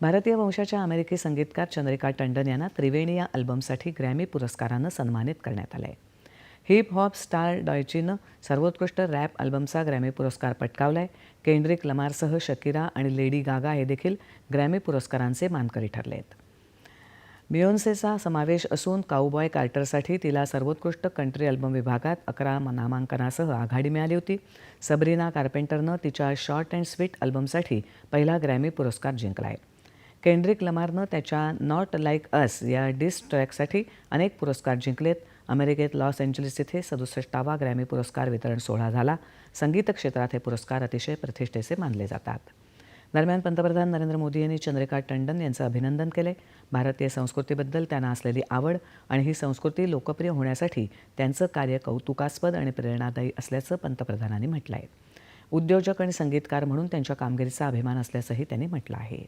भारतीय वंशाच्या अमेरिकी संगीतकार चंद्रिका टंडन यांना त्रिवेणी या अल्बमसाठी ग्रॅमी पुरस्कारानं सन्मानित करण्यात आलं आहे हिप हॉप स्टार डॉयचीनं सर्वोत्कृष्ट रॅप अल्बमचा ग्रॅमी पुरस्कार पटकावला आहे केंड्रिक लमारसह शकीरा आणि लेडी गागा हे देखील ग्रॅमी पुरस्कारांचे मानकरी ठरले आहेत बियोन्सेचा समावेश असून काऊबॉय कार्टरसाठी तिला सर्वोत्कृष्ट कंट्री अल्बम विभागात अकरा नामांकनासह आघाडी मिळाली होती. सबरीना कार्पेंटरनं तिच्या शॉर्ट अँड स्वीट अल्बमसाठी पहिला ग्रॅमी पुरस्कार जिंकला आहे केंड्रिक लमारनं त्याच्या नॉट लाईक अस या डिस ट्रॅकसाठी अनेक पुरस्कार जिंकलेत. अमेरिकेत लॉस एंजलिस इथे सदुसष्टावा ग्रॅमी पुरस्कार वितरण सोहळा झाला. संगीत क्षेत्रात हे पुरस्कार अतिशय प्रतिष्ठेचे मानले जातात. दरम्यान पंतप्रधान नरेंद्र मोदी यांनी चंद्रिका टंडन यांचं अभिनंदन केले. भारतीय संस्कृतीबद्दल त्यांना असलेली आवड आणि ही संस्कृती लोकप्रिय होण्यासाठी त्यांचं कार्य कौतुकास्पद आणि प्रेरणादायी असल्याचं पंतप्रधानांनी म्हटलं आहे उद्योजक आणि संगीतकार म्हणून त्यांच्या कामगिरीचा अभिमान असल्याचंही त्यांनी म्हटलं आहे.